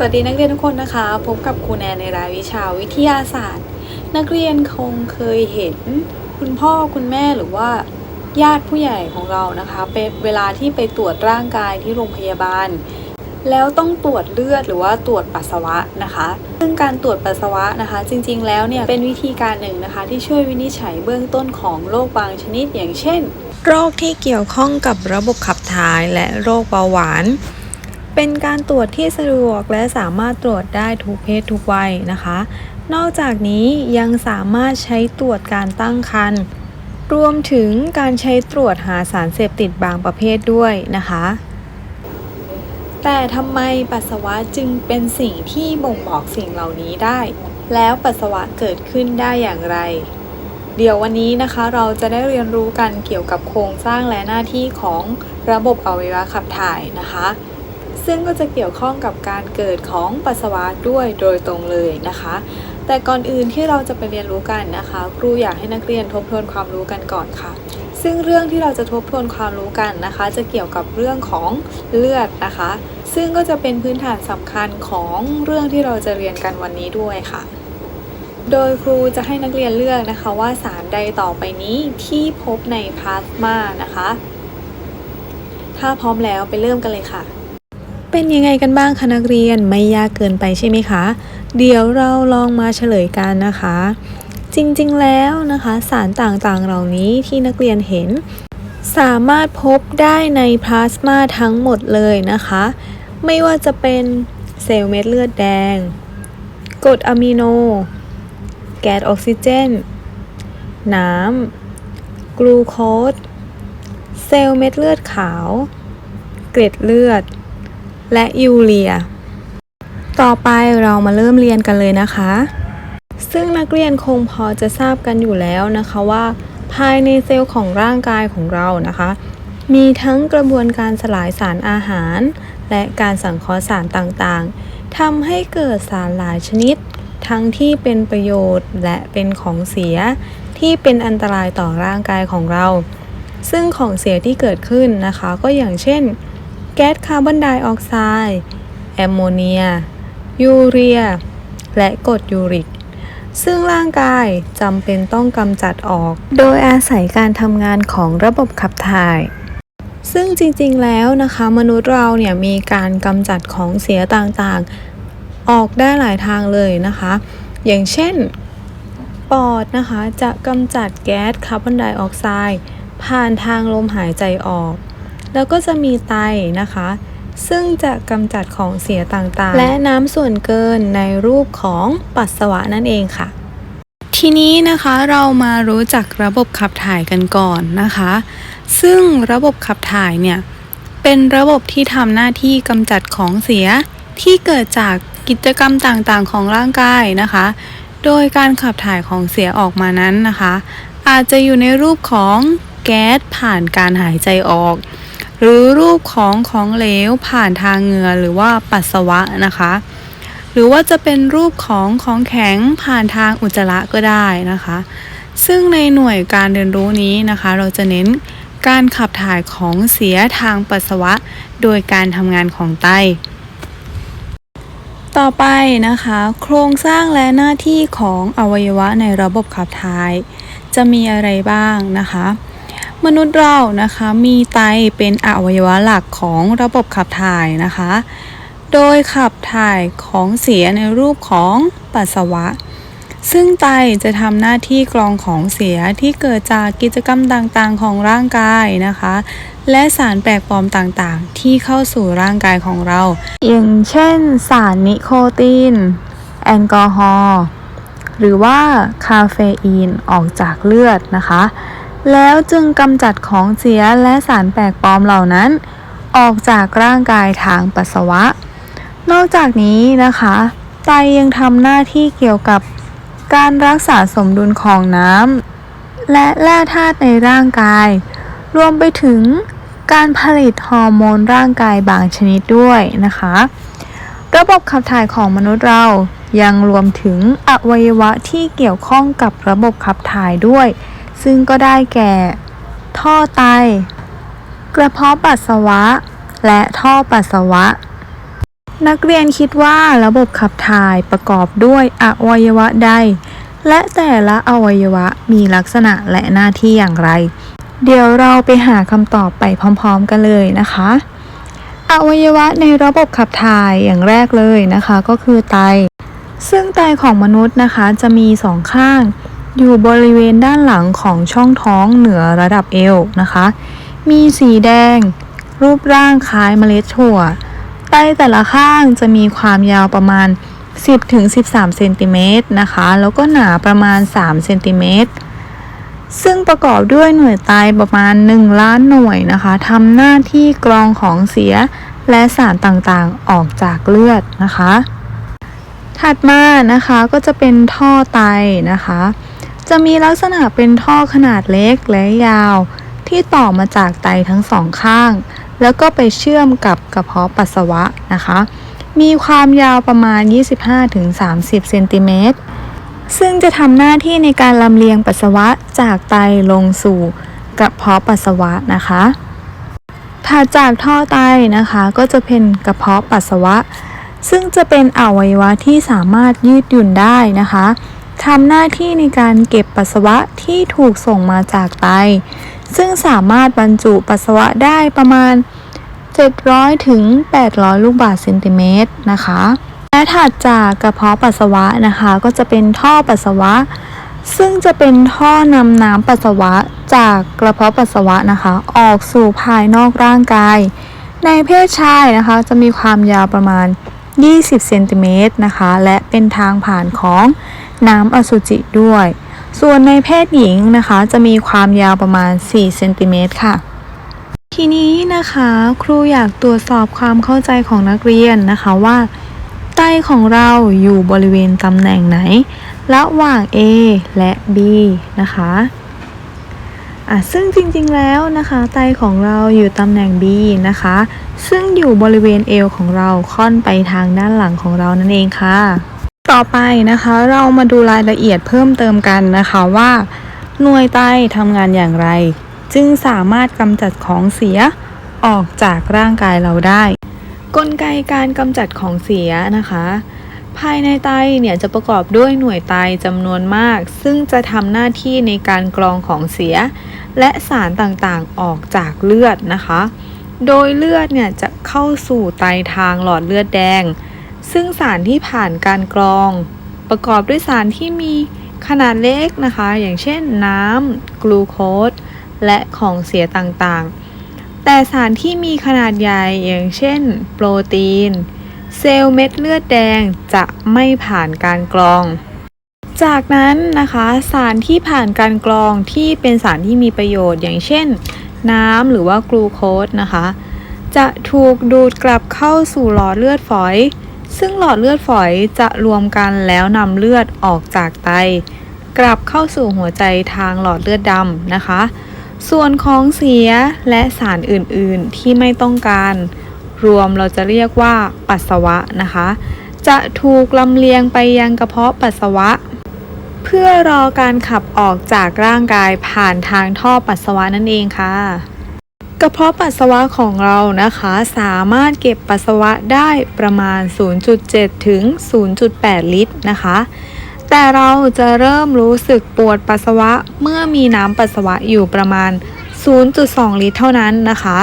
สวัสดีนักเรียนทุกคนนะคะ พบกับครูแนนในรายวิชาวิทยาศาสตร์ นักเรียนคงเคยเห็นคุณพ่อคุณแม่หรือว่าญาติผู้ใหญ่ของเรานะคะเป็นเวลาที่ไปตรวจร่างกายที่โรงพยาบาล แล้วต้องตรวจเลือดหรือว่าตรวจปัสสาวะนะคะ ซึ่งการตรวจปัสสาวะนะคะ จริงๆ แล้วเนี่ยเป็นวิธีการหนึ่งนะคะ ที่ช่วยวินิจฉัยเบื้องต้นของโรคบางชนิดอย่างเช่น โรคที่เกี่ยวข้องกับระบบขับถ่ายและโรคเบาหวาน เป็นการตรวจที่สะดวกและสามารถตรวจได้ทุกเพศทุกวัยนะคะ นอกจากนี้ยังสามารถใช้ตรวจการตั้งครรภ์รวมถึงการใช้ตรวจหาสารเสพติดบางประเภทด้วยนะคะ แต่ทำไมปัสสาวะจึงเป็นสิ่งที่บ่งบอกสิ่งเหล่านี้ได้ แล้วปัสสาวะเกิดขึ้นได้อย่างไร เดี๋ยววันนี้นะคะเราจะได้เรียนรู้กันเกี่ยวกับโครงสร้างและหน้าที่ของระบบอวัยวะขับถ่ายนะคะ ซึ่งก็จะเกี่ยวข้องกับการเกิดของปัสสาวะด้วยโดยตรงเลยนะคะ แต่ก่อนอื่นที่เราจะไปเรียนรู้กันนะคะ ครูอยากให้นักเรียนทบทวนความรู้กันก่อนค่ะ ซึ่งเรื่องที่เราจะทบทวนความรู้กันนะคะ จะเกี่ยวกับเรื่องของเลือดนะคะ ซึ่งก็จะเป็นพื้นฐานสำคัญของเรื่องที่เราจะเรียนกันวันนี้ด้วยค่ะโดยครูจะให้นักเรียนเลือกนะคะว่าสารใดต่อไปนี้ที่พบในพลาสมานะคะ ถ้าพร้อมแล้วไปเริ่มกันเลยค่ะ เป็นยังไงกันบ้างคะนักเรียนไม่ยากเกินไปใช่ไหมคะ เดี๋ยวเราลองมาเฉลยกันนะคะ จริงๆแล้วนะคะ สารต่างๆเหล่านี้ที่นักเรียนเห็น สามารถพบได้ในพลาสมาทั้งหมดเลยนะคะ ไม่ว่าจะเป็นเซลล์เม็ดเลือดแดงกรดอะมิโน แก๊สออกซิเจน น้ำกลูโคสเซลล์เม็ดเลือดขาว เกล็ดเลือด และยูเรีย ต่อไปเรามาเริ่มเรียนกันเลยนะคะ ซึ่งนักเรียนคงพอจะทราบกันอยู่แล้วนะคะว่า ภายในเซลล์ของร่างกายของเรานะคะ มีทั้งกระบวนการสลายสารอาหาร และการสังเคราะห์สารต่างๆทำให้เกิดสารหลายชนิด ทั้งที่เป็นประโยชน์และเป็นของเสียที่เป็นอันตรายต่อร่างกายของเรา ซึ่งของเสียที่เกิดขึ้นนะคะ ก็อย่างเช่น แก๊สคาร์บอนไดออกไซด์แอมโมเนีย ยูเรีย และกรดยูริก ซึ่งร่างกายจำเป็นต้องกำจัดออก โดยอาศัยการทำงานของระบบขับถ่าย ซึ่งจริงๆแล้วนะคะ มนุษย์เราเนี่ยมีการกำจัดของเสียต่างๆ ออกได้หลายทางเลยนะคะ อย่างเช่นปอดนะคะจะกำจัดแก๊สคาร์บอนไดออกไซด์ผ่านทางลมหายใจออก แล้วก็จะมีไตนะคะ ซึ่งจะกำจัดของเสียต่างๆ และน้ำส่วนเกินในรูปของปัสสาวะนั่นเองค่ะ ทีนี้นะคะเรามารู้จักระบบขับถ่ายกันก่อนนะคะ ซึ่งระบบขับถ่ายเนี่ยเป็นระบบที่ทำหน้าที่กำจัดของเสียที่เกิดจากกิจกรรมต่างๆ ของร่างกายนะคะ โดยการขับถ่ายของเสียออกมานั้นนะคะ อาจจะอยู่ในรูปของแก๊สผ่านการหายใจออก หรือรูปของของเหลวผ่านทางเหงื่อหรือว่าปัสสาวะนะคะ หรือว่าจะเป็นรูปของของแข็งผ่านทางอุจจาระก็ได้นะคะ ซึ่งในหน่วยการเรียนรู้นี้นะคะ เราจะเน้นการขับถ่ายของเสียทางปัสสาวะ โดยการทำงานของไต ต่อไปนะคะ โครงสร้างและหน้าที่ของอวัยวะในระบบขับถ่าย จะมีอะไรบ้างนะคะ มนุษย์เรานะคะมีไตเป็นอวัยวะหลักของระบบขับถ่ายนะคะ โดยขับถ่ายของเสียในรูปของปัสสาวะ ซึ่งไตจะทำหน้าที่กรองของเสียที่เกิดจากกิจกรรมต่างๆของร่างกายนะคะ และสารแปลกปลอมต่างๆ ที่เข้าสู่ร่างกายของเรา อย่างเช่น สารนิโคติน แอลกอฮอล์หรือว่าคาเฟอีนออกจากเลือดนะคะ แล้วจึงกำจัดของเสียและสารแปลกปลอมเหล่านั้น ออกจากร่างกายทางปัสสาวะ นอกจากนี้นะคะไตยังทำหน้าที่เกี่ยวกับการรักษาสมดุลของน้ำและแร่ธาตุในร่างกาย รวมไปถึงการผลิตฮอร์โมนร่างกายบางชนิดด้วยนะคะ ระบบขับถ่ายของมนุษย์เรายังรวมถึงอวัยวะที่เกี่ยวข้องกับระบบขับถ่ายด้วย ซึ่งก็ได้แก่ ท่อไต กระเพาะปัสสาวะ และท่อปัสสาวะ นักเรียนคิดว่าระบบขับถ่ายประกอบด้วยอวัยวะใด และแต่ละอวัยวะมีลักษณะและหน้าที่อย่างไร เดี๋ยวเราไปหาคำตอบไปพร้อมๆกันเลยนะคะอวัยวะในระบบขับถ่ายอย่างแรกเลยนะคะ ก็คือไต ซึ่งไตของมนุษย์นะคะจะมีสองข้าง อยู่บริเวณด้านหลังของช่องท้องเหนือระดับเอวนะคะ มีสีแดง รูปร่างคล้ายเมล็ดถั่วไตแต่ละข้างจะมีความยาวประมาณ 10-13เซนติเมตรนะคะ แล้วก็หนาประมาณ3เซนติเมตรซึ่งประกอบด้วยหน่วยไตประมาณ 1 ล้านหน่วยนะคะทำหน้าที่กรองของเสียและสารต่างๆออกจากเลือดนะคะ ถัดมานะคะก็จะเป็นท่อไตนะคะ จะมีลักษณะเป็นท่อขนาดเล็กและยาว ที่ต่อมาจากไตทั้งสองข้าง แล้วก็ไปเชื่อมกับกระเพาะปัสสาวะนะคะ มีความยาวประมาณ 25-30 เซนติเมตร ซึ่งจะทำหน้าที่ในการลำเลียงปัสสาวะจากไตลงสู่กระเพาะปัสสาวะนะคะถัดจากท่อไตนะคะก็จะเป็นกระเพาะปัสสาวะ ซึ่งจะเป็นอวัยวะที่สามารถยืดหยุ่นได้นะคะ ทำหน้าที่ในการเก็บปัสสาวะที่ถูกส่งมาจากไต ซึ่งสามารถบรรจุปัสสาวะได้ประมาณ 700ถึง800 ลูกบาศก์เซนติเมตรนะคะ และถัดจากกระเพาะปัสสาวะนะคะ ก็จะเป็นท่อปัสสาวะ ซึ่งจะเป็นท่อนำน้ำปัสสาวะจากกระเพาะปัสสาวะนะคะ ออกสู่ภายนอกร่างกาย ในเพศชายนะคะ จะมีความยาวประมาณ 20 เซนติเมตรนะคะ และเป็นทางผ่านของ น้ำอสุจิด้วย ส่วนในเพศหญิงนะคะ จะมีความยาวประมาณ 4 เซนติเมตรค่ะ ทีนี้นะคะครูอยากตรวจสอบความเข้าใจของนักเรียนนะคะว่า ไตของเราอยู่บริเวณตำแหน่งไหน ระหว่าง A และ B นะคะอะซึ่งจริงๆแล้วนะคะไตของเราอยู่ตำแหน่ง B นะคะ ซึ่งอยู่บริเวณเอวของเราค่อนไปทางด้านหลังของเรานั่นเองค่ะ ต่อไปนะคะเรามาดูรายละเอียดเพิ่มเติมกันนะคะว่า หน่วยไตทำงานอย่างไร จึงสามารถกำจัดของเสียออกจากร่างกายเราได้ กลไกการกำจัดของเสียนะคะ ภายในไตเนี่ยจะประกอบด้วยหน่วยไตจำนวนมาก ซึ่งจะทำหน้าที่ในการกรองของเสีย และสารต่างๆออกจากเลือดนะคะ โดยเลือดเนี่ยจะเข้าสู่ไตทางหลอดเลือดแดง ซึ่งสารที่ผ่านการกรอง ประกอบด้วยสารที่มีขนาดเล็กนะคะ อย่างเช่นน้ำกลูโคสและของเสียต่างๆ แต่สารที่มีขนาดใหญ่อย่างเช่น โปรตีน เซลล์เม็ดเลือดแดงจะไม่ผ่านการกรอง จากนั้นนะคะสารที่ผ่านการกรองที่เป็นสารที่มีประโยชน์อย่างเช่น น้ำหรือว่ากลูโคสนะคะ จะถูกดูดกลับเข้าสู่หลอดเลือดฝอย ซึ่งหลอดเลือดฝอยจะรวมกันแล้วนำเลือดออกจากไต กลับเข้าสู่หัวใจทางหลอดเลือดดำนะคะ ส่วนของเสียและสารอื่นๆที่ไม่ต้องการ รวมเราจะเรียกว่าปัสสาวะนะคะ จะถูกลำเลียงไปยังกระเพาะปัสสาวะ เพื่อรอการขับออกจากร่างกายผ่านทางท่อปัสสาวะนั่นเองค่ะ กระเพาะปัสสาวะของเรานะคะ สามารถเก็บปัสสาวะได้ประมาณ 0.7 ถึง 0.8 ลิตรนะคะ แต่เราจะเริ่มรู้สึกปวดปัสสาวะเมื่อมีน้ำปัสสาวะอยู่ประมาณ 0.2 ลิตรเท่านั้นนะคะ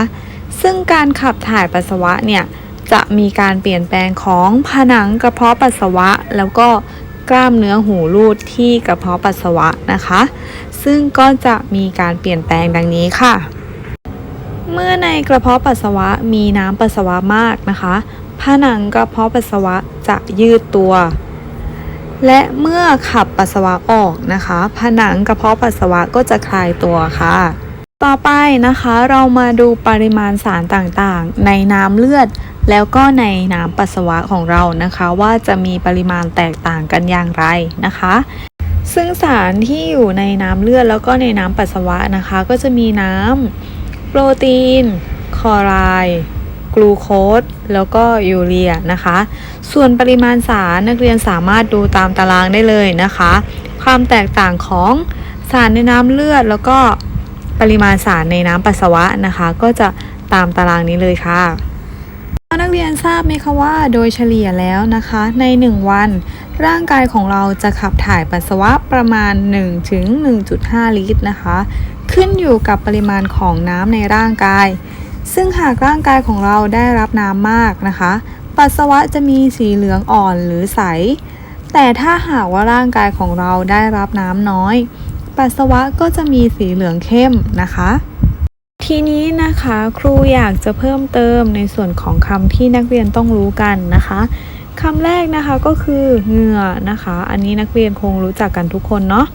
ซึ่งการขับถ่ายปัสสาวะเนี่ยจะมีการเปลี่ยนแปลงของผนังกระเพาะปัสสาวะ แล้วก็กล้ามเนื้อหูรูดที่กระเพาะปัสสาวะนะคะ ซึ่งก็จะมีการเปลี่ยนแปลงดังนี้ค่ะ เมื่อในกระเพาะปัสสาวะมีน้ำปัสสาวะมากนะคะผนังกระเพาะปัสสาวะจะยืดตัว และเมื่อขับปัสสาวะออกนะคะ ผนังกระเพาะปัสสาวะก็จะคลายตัวค่ะ ต่อไปนะคะเรามาดูปริมาณสารต่างๆ ในน้ำเลือด แล้วก็ในน้ำปัสสาวะของเรานะคะ ว่าจะมีปริมาณแตกต่างกันอย่างไรนะคะ ซึ่งสารที่อยู่ในน้ำเลือดแล้วก็ในน้ำปัสสาวะนะคะ ก็จะมีน้ำ รตีน คอไรด์กลูโคสแล้วก็ยูเรียนะคะ ส่วนปริมาณสารนักเรียนสามารถดูตามตารางได้เลยนะคะ ความแตกต่างของสารในน้ำเลือด แล้วก็ปริมาณสารในน้ำปัสสาวะนะคะ ก็จะตามตารางนี้เลยค่ะนักเรียนทราบไหมคะว่าโดยเฉลี่ยแล้วนะคะ ใน 1 วัน ร่างกายของเราจะขับถ่ายปัสสาวะประมาณ1ถึง1.5 ลิตรนะคะ ขึ้นอยู่กับปริมาณของน้ำในร่างกาย ซึ่งหากร่างกายของเราได้รับน้ำมากนะคะ ปัสสาวะจะมีสีเหลืองอ่อนหรือใส แต่ถ้าหากว่าร่างกายของเราได้รับน้ำน้อย ปัสสาวะก็จะมีสีเหลืองเข้มนะคะทีนี้นะคะครูอยากจะเพิ่มเติมในส่วนของคำที่นักเรียนต้องรู้กันนะคะ คำแรกนะคะก็คือเหงื่อนะคะ อันนี้นักเรียนคงรู้จักกันทุกคนเนาะ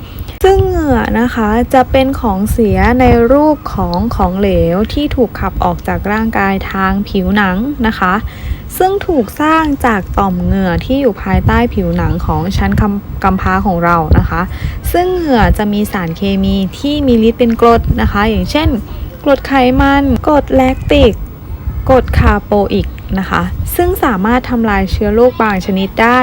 ซึ่งเหงื่อนะคะจะเป็นของเสียในรูปของของเหลวที่ถูกขับออกจากร่างกายทางผิวหนังนะคะ ซึ่งถูกสร้างจากต่อมเหงื่อที่อยู่ภายใต้ผิวหนังของชั้นกำกำพร้าของเรานะคะ ซึ่งเหงื่อจะมีสารเคมีที่มีฤทธิ์เป็นกรดนะคะ อย่างเช่นกรดไขมันกรดแลคติกกรดคาร์โปอิกนะคะ ซึ่งสามารถทำลายเชื้อโรคบางชนิดได้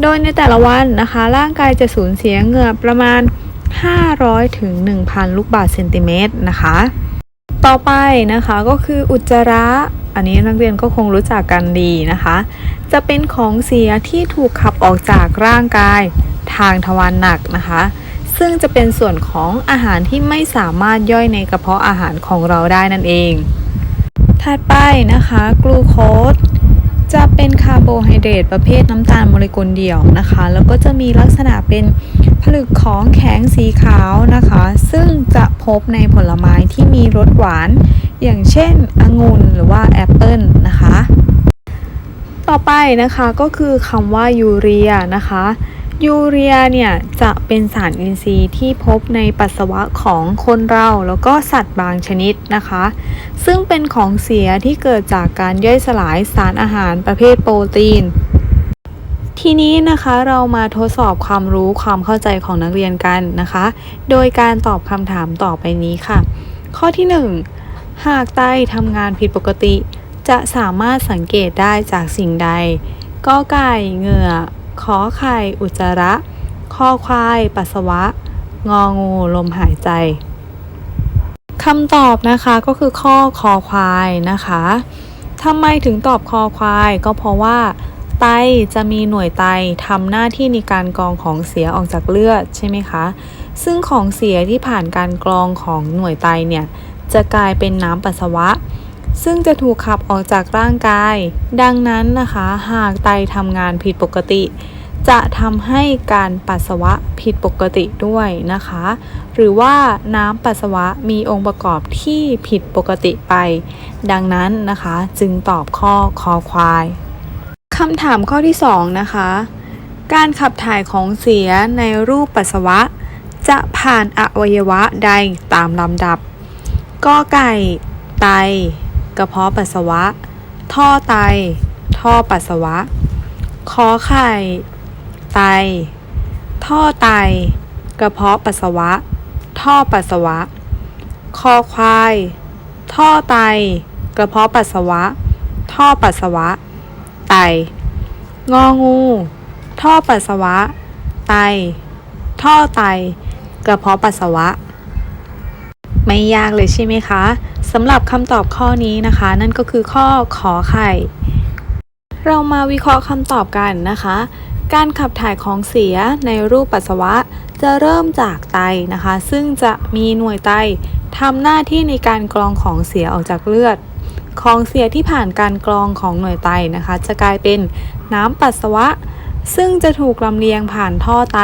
โดยในแต่ละวันนะคะ ร่างกายจะสูญเสียเหงื่อประมาณ 500 ถึง 1,000 ลูกบาศก์เซนติเมตรนะคะ ต่อไปนะคะก็คืออุจจาระ อันนี้นักเรียนก็คงรู้จักกันดีนะคะ จะเป็นของเสียที่ถูกขับออกจากร่างกายทางทวารหนักนะคะ ซึ่งจะเป็นส่วนของอาหารที่ไม่สามารถย่อยในกระเพาะอาหารของเราได้นั่นเอง ถัดไปนะคะกลูโคสจะเป็นคาร์โบไฮเดรตประเภทน้ำตาลโมเลกุลเดี่ยวนะคะ แล้วก็จะมีลักษณะเป็นผลึกของแข็งสีขาวนะคะ ซึ่งจะพบในผลไม้ที่มีรสหวาน อย่างเช่นองุ่นหรือว่าแอปเปิลนะคะ ต่อไปนะคะก็คือคำว่ายูเรียนะคะ ยูเรียเนี่ยจะเป็นสารอินทรีย์ที่พบในปัสสาวะของคนเราแล้วก็สัตว์บางชนิดนะคะ ซึ่งเป็นของเสียที่เกิดจากการย่อยสลายสารอาหารประเภทโปรตีน ทีนี้นะคะเรามาทดสอบความรู้ความเข้าใจของนักเรียนกันนะคะ โดยการตอบคำถามต่อไปนี้ค่ะ ข้อที่ 1 หากไตทำงานผิดปกติ จะสามารถสังเกตได้จากสิ่งใดกอไก่เหงื่อ ขอไข่อุจจาระข้อควายปัสสาวะ งองูลมหายใจคำตอบนะคะก็คือข้อคอควายนะคะทำไมถึงตอบคอควายก็เพราะว่า ไตจะมีหน่วยไตทำหน้าที่ในการกรองของเสียออกจากเลือดใช่ไหมคะ ซึ่งของเสียที่ผ่านการกรองของหน่วยไตเนี่ยจะกลายเป็นน้ำปัสสาวะ ซึ่งจะถูกขับออกจากร่างกาย ดังนั้นนะคะ หากไตทำงานผิดปกติ จะทำให้การปัสสาวะผิดปกติด้วยนะคะ หรือว่าน้ำปัสสาวะมีองค์ประกอบที่ผิดปกติไป ดังนั้นนะคะจึงตอบข้อคอควายคำถามข้อที่ 2 นะคะ การขับถ่ายของเสียในรูปปัสสาวะ จะผ่านอวัยวะใดตามลำดับกอไก่ ไต กระเพาะปัสสาวะ ท่อไต ท่อปัสสาวะขอไข่ ไต ท่อไต กระเพาะปัสสาวะ ท่อปัสสาวะ คอควาย ท่อไต กระเพาะปัสสาวะ ท่อปัสสาวะ ไต งองู ท่อปัสสาวะ ไต ท่อไต กระเพาะปัสสาวะ ไม่ยากเลยใช่ไหมคะ สำหรับคำตอบข้อนี้นะคะ นั่นก็คือข้อขอไข่ เรามาวิเคราะห์คำตอบกันนะคะ การขับถ่ายของเสียในรูปปัสสาวะ จะเริ่มจากไตนะคะ ซึ่งจะมีหน่วยไตทำหน้าที่ในการกรองของเสียออกจากเลือด ของเสียที่ผ่านการกรองของหน่วยไตนะคะ จะกลายเป็นน้ำปัสสาวะ ซึ่งจะถูกลำเลียงผ่านท่อไต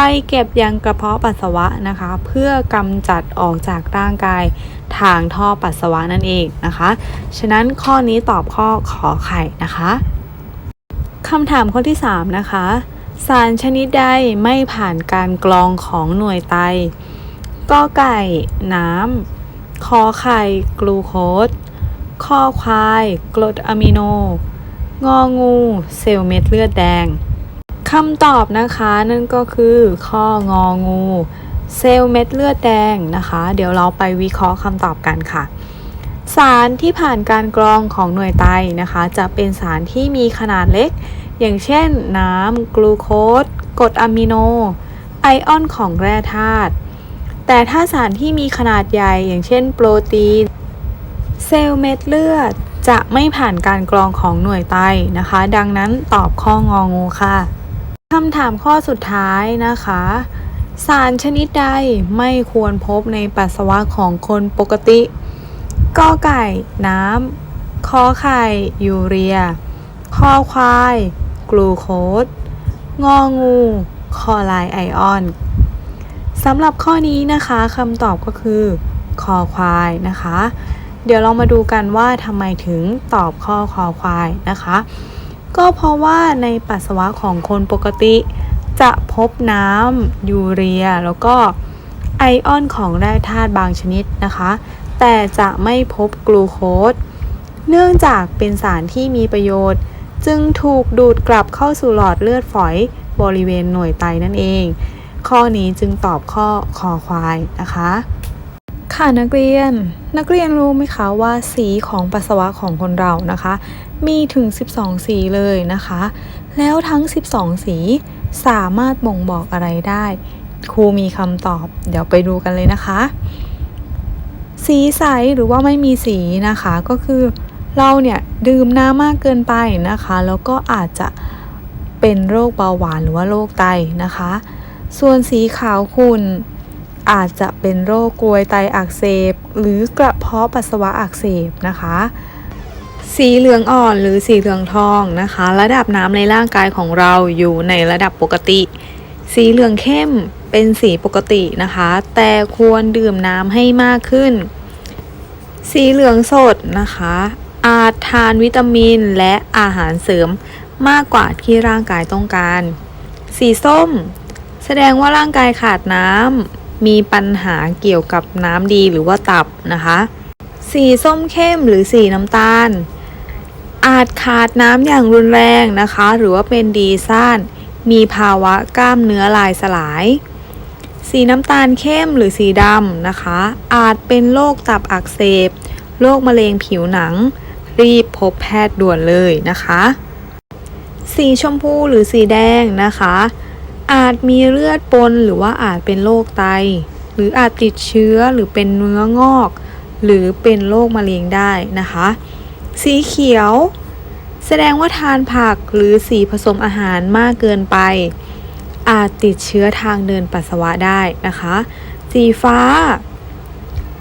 ไปเก็บยังกระเพาะปัสสาวะนะคะ เพื่อกำจัดออกจากร่างกายทางท่อปัสสาวะนั่นเองนะคะ ฉะนั้นข้อนี้ตอบข้อขอไข่นะคะคำถามข้อที่ 3 นะคะ สารชนิดใดไม่ผ่านการกรองของหน่วยไตกอไก่ น้ำคอไข่กลูโคสข้อควาย กรดอะมิโน งองู เซลล์เม็ดเลือดแดง คำตอบนะคะนั่นก็คือข้ององู เซลล์เม็ดเลือดแดงนะคะ เดี๋ยวเราไปวิเคราะห์คำตอบกันค่ะ สารที่ผ่านการกรองของหน่วยไตนะคะ จะเป็นสารที่มีขนาดเล็ก อย่างเช่นน้ำกลูโคสกรดอะมิโน ไอออนของแร่ธาตุแต่ถ้าสารที่มีขนาดใหญ่อย่างเช่นโปรตีน เซลล์เม็ดเลือดจะไม่ผ่านการกรองของหน่วยไตนะคะ ดังนั้นตอบข้ององูค่ะำถามข้อสุดท้ายนะคะ สารชนิดใดไม่ควรพบในปัสสาวะของคนปกติกอไก่ น้ำคอไข่ยูเรียคอควาย กลูโคสงองู คอไลไอออนสำหรับข้อนี้นะคะคำตอบก็คือ คอควายนะคะ เดี๋ยวเรามาดูกันว่าทำไมถึงตอบข้อคอควายนะคะ ก็เพราะว่าในปัสสาวะของคนปกติ จะพบน้ำยูเรีย แล้วก็ไอออนของแร่ธาตุบางชนิดนะคะ แต่จะไม่พบกลูโคสเนื่องจากเป็นสารที่มีประโยชน์ จึงถูกดูดกลับเข้าสู่หลอดเลือดฝอยบริเวณหน่วยไตนั่นเอง ข้อนี้จึงตอบข้อคอควายนะคะ ค่ะนักเรียน นักเรียนรู้ไหมคะว่าสีของปัสสาวะของคนเรานะคะ มีถึง 12 สีเลยนะคะ แล้วทั้ง 12 สีสามารถบ่งบอกอะไรได้ ครูมีคำตอบ เดี๋ยวไปดูกันเลยนะคะ สีใสหรือว่าไม่มีสีนะคะก็คือเราเนี่ยดื่มน้ำมากเกินไปนะคะ แล้วก็อาจจะเป็นโรคเบาหวานหรือว่าโรคไตนะคะ ส่วนสีขาวขุ่น อาจจะเป็นโรคกรวยไตอักเสบ หรือกระเพาะปัสสาวะอักเสบนะคะ สีเหลืองอ่อนหรือสีเหลืองทองนะคะ ระดับน้ำในร่างกายของเราอยู่ในระดับปกติ สีเหลืองเข้มเป็นสีปกตินะคะ แต่ควรดื่มน้ำให้มากขึ้น สีเหลืองสดนะคะ อาจทานวิตามินและอาหารเสริมมากกว่าที่ร่างกายต้องการ สีส้ม แสดงว่าร่างกายขาดน้ำ มีปัญหาเกี่ยวกับน้ำดีหรือว่าตับนะคะ สีส้มเข้มหรือสีน้ำตาล อาจขาดน้ำอย่างรุนแรงนะคะ หรือว่าเป็นดีซ่านมีภาวะกล้ามเนื้อลายสลาย สีน้ำตาลเข้มหรือสีดำนะคะ อาจเป็นโรคตับอักเสบโรคมะเร็งผิวหนัง รีบพบแพทย์ด่วนเลยนะคะ สีชมพูหรือสีแดงนะคะ อาจมีเลือดปนหรือว่าอาจเป็นโรคไต หรืออาจติดเชื้อหรือเป็นเนื้องอก หรือเป็นโรคมะเร็งได้นะคะ สีเขียว แสดงว่าทานผักหรือสีผสมอาหารมากเกินไป อาจติดเชื้อทางเดินปัสสาวะได้นะคะ สีฟ้า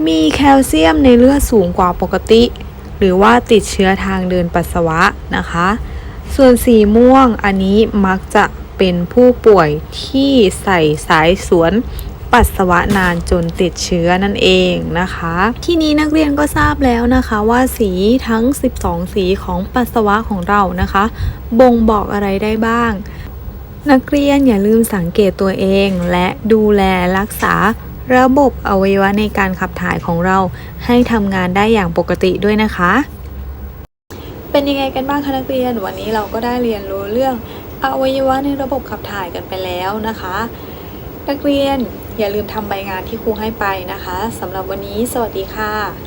มีแคลเซียมในเลือดสูงกว่าปกติ หรือว่าติดเชื้อทางเดินปัสสาวะนะคะ ส่วนสีม่วงอันนี้มักจะ เป็นผู้ป่วยที่ใส่สายสวนปัสสาวะนานจนติดเชื้อนั่นเองนะคะ ที่นี้นักเรียนก็ทราบแล้วนะคะว่าสีทั้ง 12 สีของปัสสาวะของเรานะคะ บ่งบอกอะไรได้บ้าง นักเรียนอย่าลืมสังเกตตัวเองและดูแลรักษาระบบอวัยวะในการขับถ่ายของเราให้ทำงานได้อย่างปกติด้วยนะคะ เป็นยังไงกันบ้างคะนักเรียนวันนี้เราก็ได้เรียนรู้เรื่อง อวัยวะในระบบขับถ่ายกันไปแล้วนะคะ นักเรียนอย่าลืมทำใบงานที่ครูให้ไปนะคะสำหรับวันนี้ สวัสดีค่ะ